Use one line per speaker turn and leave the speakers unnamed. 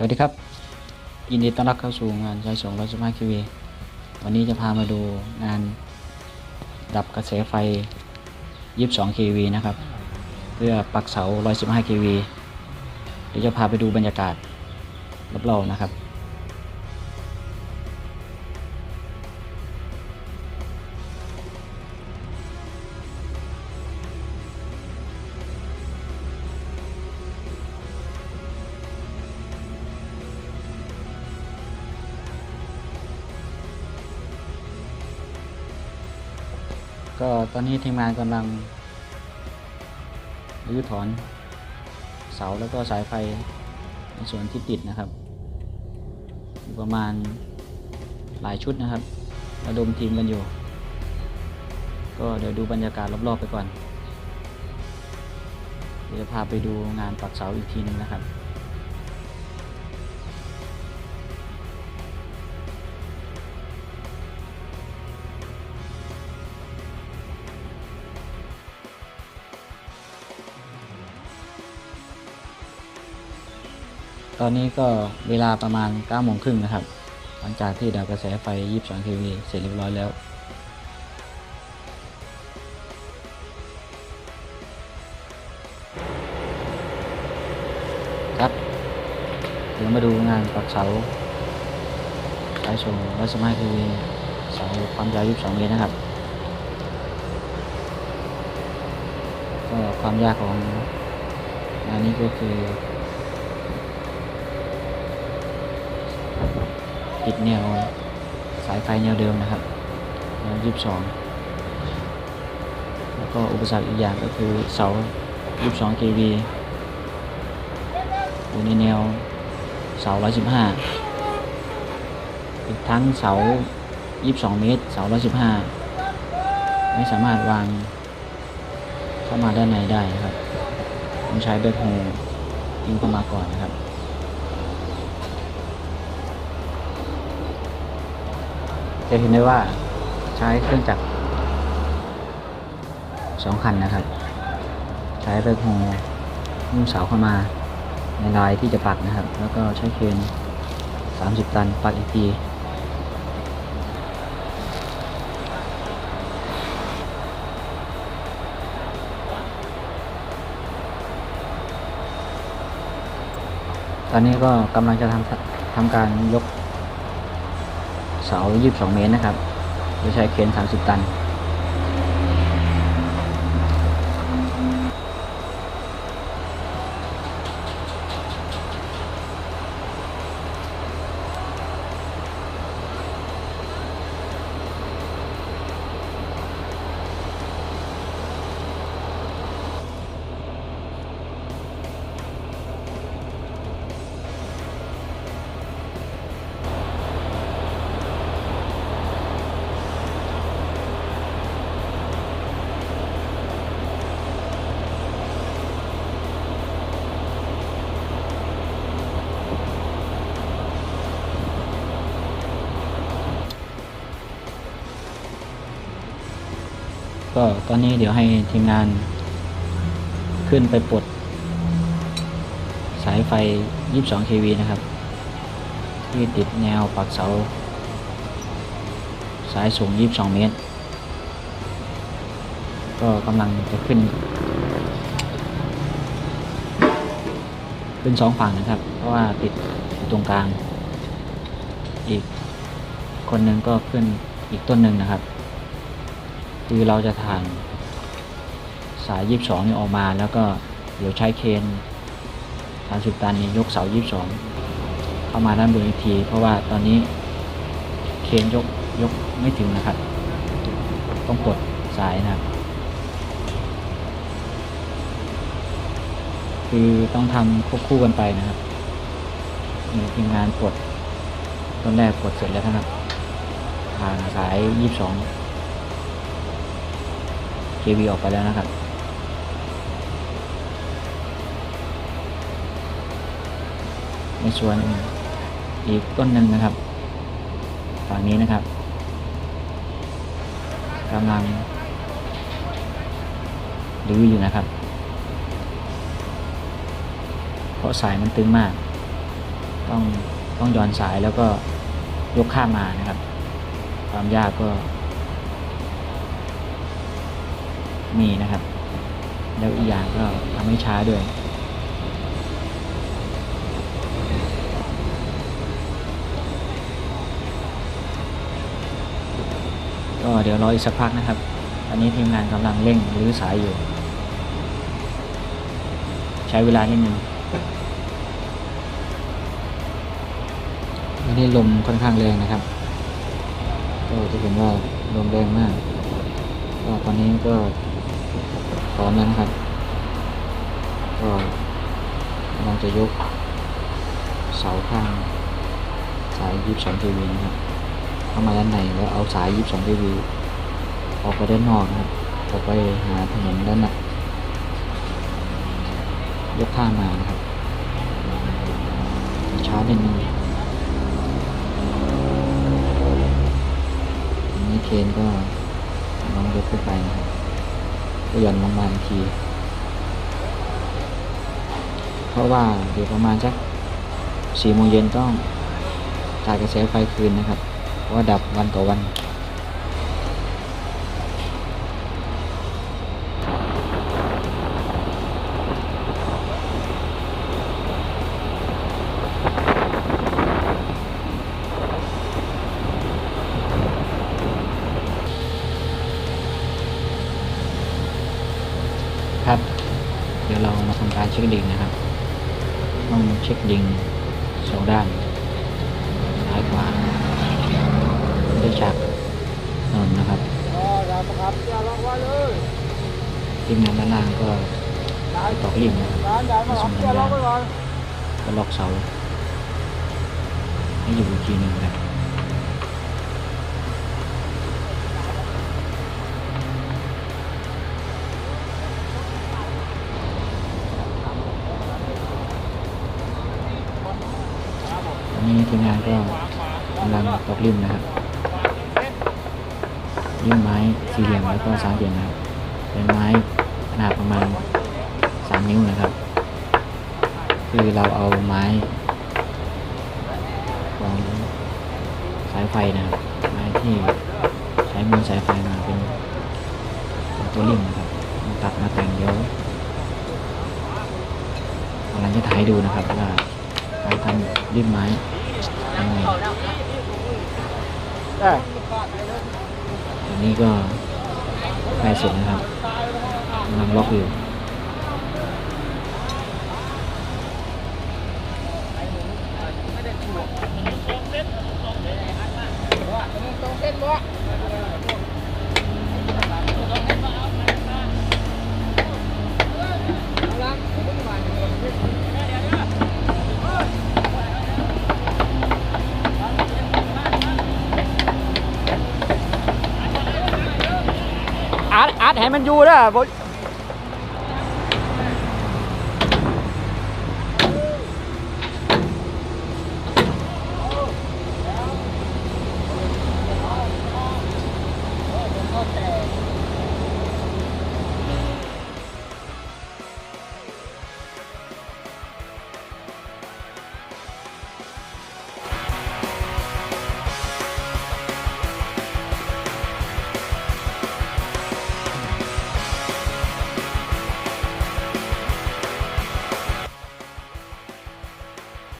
สวัสดีครับ ยินดีต้อนรับเข้าสู่งานใช้สองรถสมาร์ทคีวีวันนี้จะพามาดูงานดับกระแสไฟ 22 kV นะครับ เพื่อปักเสา 115 kV เดี๋ยวจะพาไปดูบรรยากาศรอบๆนะครับ ก็ตอนนี้ทีมงานกำลังรื้อถอนเสาแล้วก็สายไฟในส่วนที่ติดนะครับอยู่ประมาณหลายชุดนะครับระดมทีมกันอยู่ ก็เดี๋ยวดูบรรยากาศรอบๆไปก่อน เดี๋ยวพาไปดูงานปักเสาอีกทีหนึงนะครับ ตอนนี้ก็เวลาประมาณ9โมงครึ่งนะครับ หลังจากที่ดับกระแสไฟ 22 kV เสร็จเรียบร้อยแล้ว ครับ เดี๋ยวมาดูงานปักเสาสายส่งรัศมี kV เสาความยาว 22 เมตรนะครับ ก็ความยากของงานนี้ก็คือิดแนวสายไฟแนวเดิมนะครับแนวยี่สิบสองแล้วก็อุปสรรคอีกอย่างก็คือเสายี่สิบสอง kV อยู่ในแนวเสาร้อยสิบห้าอีกทั้งเสายี่สิบสองเมตร เสาร้อยสิบห้าไม่สามารถวางเข้ามาด้านในได้นะครับ ต้องใช้แบ็คโฮยิงเข้ามาก่อนนะครับ จะเห็นได้ว่าใช้เครื่องจักรสองคันนะครับ ใช้เบิกโฮมุ่งเสาเข้ามาในลายที่จะปักนะครับ แล้วก็ใช้เครน30 ตันปักอีกทีตอนนี้ก็กำลังจะทำทำการยก เสา 22 เมตรนะครับโดยใช้เครน 30 ตัน ก็ตอนนี้เดี๋ยวให้ทีมงาน ขึ้นไปปลดสายไฟ 22 kV นะครับ ที่ติดแนวปักเสา สายสูง 22 เมตร ก็กำลังจะขึ้น ขึ้นสองฝั่งนะครับ เพราะว่าติดตรงกลาง อีกคนหนึ่งก็ขึ้นอีกต้นหนึ่งนะครับ คือเราจะถ่านสาย 22นี่ออกมาแล้วก็เดี๋ยวใช้เคน30ตันนี่ยกเสา 22 เข้ามาด้านบนอีกที เพราะว่าตอนนี้เคนยกยกไม่ถึงนะครับ ต้องปลดสายนะครับ คือต้องทำควบคู่กันไปนะครับมีทีมงานปลดต้นแรกปลดเสร็จแล้วนะครับผ่านสาย 22 KV ออกไปแล้วนะครับ ในส่วนอีกต้นหนึ่งนะครับ ฝั่งนี้นะครับกำลังรื้ออยู่นะครับ เพราะสายมันตึงมาก ต้องต้องย้อนสายแล้วก็ยกข้ามมานะครับ ความยากก็ มีนะครับ แล้วอีกอย่างก็ทำให้ช้าด้วยก็เดี๋ยวรออีกสักพักนะครับตอนนี้ทีมงานกำลังเร่งรื้อสายอยู่ ใช้เวลานิดนึงวันนี้ลมค่อนข้างแรงนะครับ ก็จะเห็นว่าลมแรงมาก ก็ตอนนี้ก็ ร้อมแล้วนะครับ ก็กำลังจะยกเสาข้าง สาย 22 kV นะครับ เข้ามาด้านในแล้วเอาสาย 22 kV ออกไปด้านนอกนะครับออกไปหาถนนด้านหน้ายกข้ามมานะครับช้านิดนึงอันนี้เคนก็ลองยกขึ้นไปนะครับ หย่อนลงมาอีกที เพราะว่าเดี๋ยวประมาณสักสี่โมงเย็นต้องจ่ายกระแสไฟคืนนะครับเพราะว่าดับวันต่อวัน ครับ เดี๋ยวเรามาทำการเช็คดิงนะครับ ต้องเช็คดิงสองด้านซ้ายขวาด้วยฉากถนนนะครับ
อ๋ออย่ามาขับอย่าลองไว้เลย
ทีมงานด้านล่างก็ตอกลิ่มนะครับ
ร้านอย่ามาขับอย่าลองไว้ก่อน
ก็ล็อกเสาให้อยู่อีกทีหนึ่งนะครับ อนนี้ทีมงานก็กำลังตอกลิ่มนะครับลิ่มไม้สี่เหลี่ยมแล้วก็สามเหลี่ยมนะครับเป็นไม้ขนาดประมาณสามนิ้วนะครับ คือเราเอาไม้ของสายไฟนะครับไม้ที่ใช้มือสายไฟมาเป็นตัวริ่มนะครับตัดมาแต่งเดี๋ยวกำลังจะถ่ายดูนะครับว่าารทำริ่มไม้ทำไง
ได้
อันนี้ก็ใกล้เสร็จนะครับกำลังล็อกอยู่
ตรงเส้นบ่
ให้มันอยู่นะ